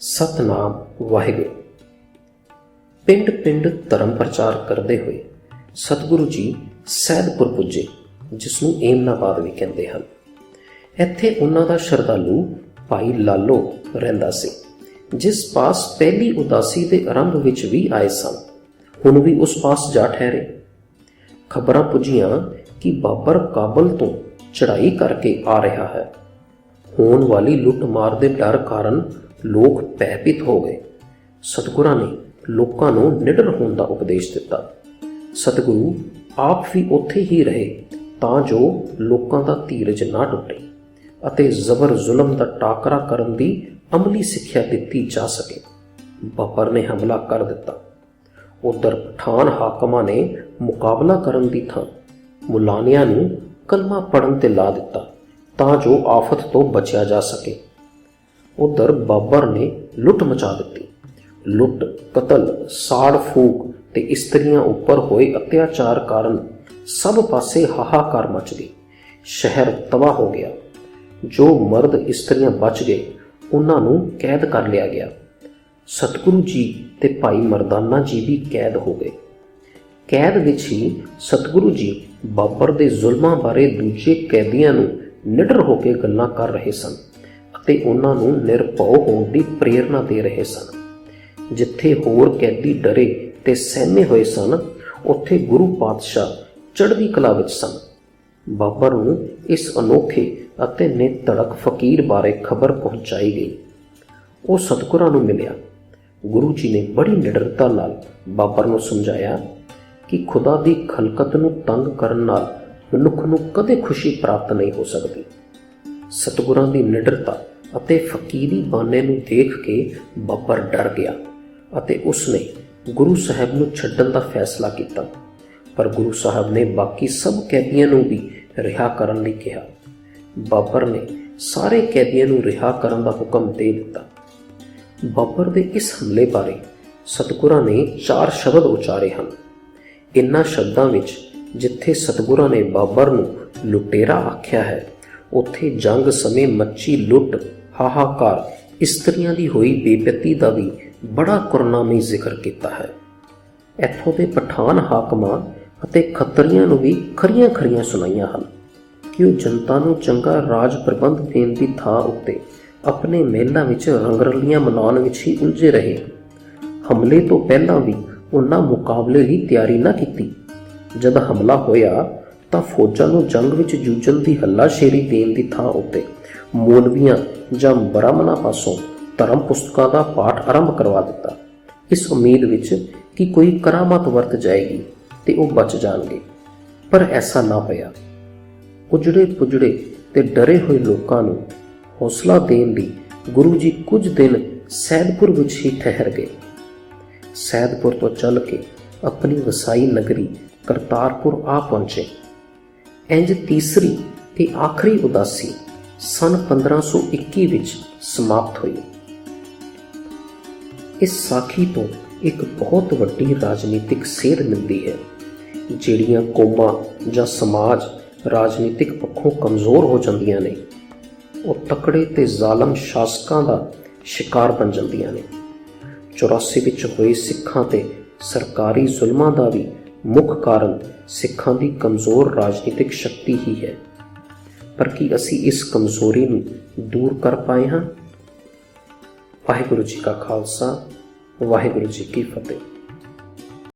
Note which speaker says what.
Speaker 1: ਸਤਨਾਮ ਵਾਹਿਗੁਰੂ। ਪਿੰਡ ਪਿੰਡ ਧਰਮ ਪ੍ਰਚਾਰ ਕਰਦੇ ਹੋਏ ਸਤਿਗੁਰੂ ਜੀ ਸੈਦਪੁਰ ਪੁੱਜੇ ਜਿਸ ਨੂੰ ਏਮਨਾਬਾਦ ਵੀ ਕਹਿੰਦੇ ਹਨ। ਇੱਥੇ ਉਹਨਾਂ ਦਾ ਸ਼ਰਧਾਲੂ ਭਾਈ ਲਾਲੋ ਰਹਿੰਦਾ ਸੀ, ਜਿਸ ਪਾਸ ਪਹਿਲੀ ਉਦਾਸੀ ਦੇ ਆਰੰਭ ਵਿੱਚ ਵੀ ਆਏ ਸਨ। ਹੁਣ ਵੀ ਉਸ ਪਾਸ ਜਾ ਠਹਿਰੇ। ਖਬਰਾਂ ਪੁੱਜੀਆਂ ਕਿ ਬਾਬਰ ਕਾਬਲ ਤੋਂ ਚੜ੍ਹਾਈ ਕਰਕੇ ਆ ਰਿਹਾ ਹੈ। ਹੋਣ ਵਾਲੀ ਲੁੱਟ-ਮਾਰ ਦੇ ਡਰ ਕਾਰਨ ਲੋਕ ਭੈਭੀਤ ਹੋ ਗਏ। ਸਤਿਗੁਰਾਂ ਨੇ ਲੋਕਾਂ ਨੂੰ ਨਿਡਰ ਹੋਣ ਦਾ ਉਪਦੇਸ਼ ਦਿੱਤਾ। ਸਤਿਗੁਰੂ ਆਪ ਵੀ ਉੱਥੇ ਹੀ ਰਹੇ ਤਾਂ ਜੋ ਲੋਕਾਂ ਦਾ ਧੀਰਜ ਨਾ ਟੁੱਟੇ ਅਤੇ ਜ਼ਬਰ ਜ਼ੁਲਮ ਦਾ ਟਾਕਰਾ ਕਰਨ ਦੀ ਅਮਲੀ ਸਿੱਖਿਆ ਦਿੱਤੀ ਜਾ ਸਕੇ। ਬਾਬਰ ਨੇ ਹਮਲਾ ਕਰ ਦਿੱਤਾ। ਉਧਰ ਪਠਾਨ ਹਾਕਮਾਂ ਨੇ ਮੁਕਾਬਲਾ ਕਰਨ ਦੀ ਥਾਂ ਮੁਲਾਨਿਆਂ ਨੂੰ ਕਲਮਾ ਪੜਨ ਤੇ ਲਾ ਦਿੱਤਾ ਤਾਂ ਜੋ ਆਫਤ ਤੋਂ ਬਚਿਆ ਜਾ ਸਕੇ। ਉਧਰ ਬਾਬਰ ਨੇ ਲੁੱਟ ਮਚਾ ਦਿੱਤੀ। ਲੁੱਟ, ਕਤਲ, ਸਾੜ, ਫੂਕ ਤੇ ਇਸਤਰੀਆਂ ਉੱਪਰ ਹੋਏ ਅਤਿਆਚਾਰ ਕਾਰਨ ਸਭ ਪਾਸੇ ਹਾਹਾਕਾਰ ਮਚ ਗਈ। ਸ਼ਹਿਰ ਤਬਾਹ ਹੋ ਗਿਆ। ਜੋ ਮਰਦ ਇਸਤਰੀਆਂ ਬਚ ਗਏ, ਉਹਨਾਂ ਨੂੰ ਕੈਦ ਕਰ ਲਿਆ ਗਿਆ। ਸਤਿਗੁਰੂ ਜੀ ਤੇ ਭਾਈ ਮਰਦਾਨਾ ਜੀ ਵੀ ਕੈਦ ਹੋ ਗਏ। ਕੈਦ ਵਿੱਚ ਹੀ ਸਤਿਗੁਰੂ ਜੀ ਬਾਬਰ ਦੇ ਜ਼ੁਲਮਾਂ ਬਾਰੇ ਦੂਜੇ ਕੈਦੀਆਂ ਨੂੰ ਨਿਡਰ ਹੋ ਕੇ ਗੱਲਾਂ ਕਰ ਰਹੇ ਸਨ। ਅਤੇ ਉਹਨਾਂ ਨੂੰ ਨਿਰਭਉ ਹੋਣ ਦੀ ਪ੍ਰੇਰਣਾ ਦੇ ਰਹੇ ਸਨ। ਜਿੱਥੇ ਹੋਰ ਕੈਦੀ ਡਰੇ ਤੇ ਸਹਿਮੇ ਹੋਏ ਸਨ, ਉੱਥੇ ਗੁਰੂ ਪਾਤਸ਼ਾਹ ਚੜ੍ਹਦੀ ਕਲਾ ਵਿੱਚ ਸਨ। ਬਾਬਰ ਨੂੰ ਇਸ ਅਨੋਖੇ ਅਤੇ ਨਿਤੜਕ ਫਕੀਰ ਬਾਰੇ ਖਬਰ ਪਹੁੰਚਾਈ ਗਈ। ਉਹ ਸਤਿਗੁਰਾਂ ਨੂੰ ਮਿਲਿਆ। ਗੁਰੂ ਜੀ ਨੇ ਬੜੀ ਨਿਡਰਤਾ ਨਾਲ ਬਾਬਰ ਨੂੰ ਸਮਝਾਇਆ ਕਿ ਖੁਦਾ ਦੀ ਖਲਕਤ ਨੂੰ ਤੰਗ ਕਰਨ ਨਾਲ ਮਨੁੱਖ ਨੂੰ ਕਦੇ ਖੁਸ਼ੀ ਪ੍ਰਾਪਤ ਨਹੀਂ ਹੋ ਸਕਦੀ। ਸਤਿਗੁਰਾਂ ਦੀ ਨਿਡਰਤਾ ਅਤੇ ਫਕੀਰੀ ਬਾਨੇ ਨੂੰ ਦੇਖ ਕੇ ਬਾਬਰ ਡਰ ਗਿਆ ਅਤੇ ਉਸਨੇ ਗੁਰੂ ਸਾਹਿਬ ਨੂੰ ਛੱਡਣ ਦਾ ਫੈਸਲਾ ਕੀਤਾ। ਪਰ ਗੁਰੂ ਸਾਹਿਬ ਨੇ ਬਾਕੀ ਸਭ ਕੈਦੀਆਂ ਨੂੰ ਵੀ ਰਿਹਾ ਕਰਨ ਲਈ ਕਿਹਾ। ਬਾਬਰ ਨੇ ਸਾਰੇ ਕੈਦੀਆਂ ਨੂੰ ਰਿਹਾ ਕਰਨ ਦਾ ਹੁਕਮ ਦੇ ਦਿੱਤਾ। ਬਾਬਰ ਦੇ ਇਸ ਹਮਲੇ ਬਾਰੇ ਸਤਿਗੁਰਾਂ ਨੇ ਚਾਰ ਸ਼ਬਦ ਉਚਾਰੇ ਹਨ। ਇਨ੍ਹਾਂ ਸ਼ਬਦਾਂ ਵਿੱਚ ਜਿੱਥੇ ਸਤਿਗੁਰਾਂ ਨੇ ਬਾਬਰ ਨੂੰ ਲੁਟੇਰਾ ਆਖਿਆ ਹੈ, ਉੱਥੇ ਜੰਗ ਸਮੇਂ ਮੱਚੀ ਲੁੱਟ ਹਾਹਾਕਾਰ ਇਸਤਰੀਆਂ ਦੀ ਹੋਈ ਬੇਪਤੀ ਦਾ ਵੀ ਬੜਾ ਕੁਰਨਾਮੀ ਜ਼ਿਕਰ ਕੀਤਾ ਹੈ। ਇੱਥੋਂ ਦੇ ਪਠਾਨ ਹਾਕਮਾਂ ਅਤੇ ਖੱਤਰੀਆਂ ਨੂੰ ਵੀ ਖਰੀਆਂ ਖਰੀਆਂ ਸੁਣਾਈਆਂ ਹਨ ਕਿ ਉਹ ਜਨਤਾ ਨੂੰ ਚੰਗਾ ਰਾਜ ਪ੍ਰਬੰਧ ਦੇਣ ਦੀ ਥਾਂ ਉੱਤੇ ਆਪਣੇ ਮਹਿਲਾਂ ਵਿੱਚ ਰੰਗਰਲੀਆਂ ਮਨਾਉਣ ਵਿੱਚ ਹੀ ਉਲਝੇ ਰਹੇ। ਹਮਲੇ ਤੋਂ ਪਹਿਲਾਂ ਵੀ ਉਹਨਾਂ ਮੁਕਾਬਲੇ ਦੀ ਤਿਆਰੀ ਨਾ ਕੀਤੀ। ਜਦ ਹਮਲਾ ਹੋਇਆ ਤਾਂ ਫੌਜਾਂ ਨੂੰ ਜੰਗ ਵਿੱਚ ਜੂਝਣ ਦੀ ਹੱਲਾਸ਼ੇਰੀ ਦੇਣ ਦੀ ਥਾਂ ਉੱਤੇ ਮੌਲਵੀਆਂ ਜਾਂ ਬ੍ਰਾਹਮਣਾਂ ਪਾਸੋਂ ਧਰਮ ਪੁਸਤਕਾਂ ਦਾ ਪਾਠ ਆਰੰਭ ਕਰਵਾ ਦਿੱਤਾ। ਇਸ ਉਮੀਦ ਵਿੱਚ ਕਿ ਕੋਈ ਕਰਾਮਾਤ ਵਰਤ ਜਾਏਗੀ ਤੇ ਉਹ ਬਚ ਜਾਣਗੇ। ਪਰ ਐਸਾ ਨਾ ਹੋਇਆ। ਉਜੜੇ ਪੁਜੜੇ ਤੇ ਡਰੇ ਹੋਏ ਲੋਕਾਂ ਨੂੰ ਹੌਸਲਾ ਦੇਣ ਲਈ ਗੁਰੂ ਜੀ ਕੁਝ ਦਿਨ ਸੈਦਪੁਰ ਵਿੱਚ ਹੀ ਠਹਿਰ ਗਏ। ਸੈਦਪੁਰ ਤੋਂ ਚੱਲ ਕੇ ਆਪਣੀ ਵਸਾਈ ਨਗਰੀ ਕਰਤਾਰਪੁਰ ਆ ਪਹੁੰਚੇ। ਇੰਜ ਤੀਸਰੀ ਤੇ ਆਖਰੀ ਉਦਾਸੀ ਸਨ 1521 ਵਿੱਚ ਸਮਾਪਤ ਹੋਈ। ਇਸ ਸਾਖੀ ਤੋਂ ਇੱਕ ਬਹੁਤ ਵੱਡੀ ਰਾਜਨੀਤਿਕ ਸੇਧ ਮਿਲਦੀ ਹੈ, ਜਿਹੜੀਆਂ ਕੌਮਾਂ ਜਾਂ ਸਮਾਜ ਰਾਜਨੀਤਿਕ ਪੱਖੋਂ ਕਮਜ਼ੋਰ ਹੋ ਜਾਂਦੀਆਂ ਨੇ। ਉਹ ਤਕੜੇ ਤੇ ਜ਼ਾਲਮ ਸ਼ਾਸਕਾਂ ਦਾ ਸ਼ਿਕਾਰ ਬਣ ਜਾਂਦੀਆਂ ਨੇ। 84 ਵਿੱਚ ਹੋਏ ਸਿੱਖਾਂ ਤੇ ਸਰਕਾਰੀ ਜ਼ੁਲਮਾਂ ਦਾ ਵੀ ਮੁੱਖ ਕਾਰਨ ਸਿੱਖਾਂ ਦੀ ਕਮਜ਼ੋਰ ਰਾਜਨੀਤਿਕ ਸ਼ਕਤੀ ਹੀ ਹੈ। ਪਰ ਕੀ ਅਸੀਂ ਇਸ ਕਮਜ਼ੋਰੀ ਨੂੰ ਦੂਰ ਕਰ ਪਾਏ ਹਾਂ? ਵਾਹਿਗੁਰੂ ਜੀ ਕਾ ਖਾਲਸਾ, ਵਾਹਿਗੁਰੂ ਜੀ ਕੀ ਫਤਿਹ।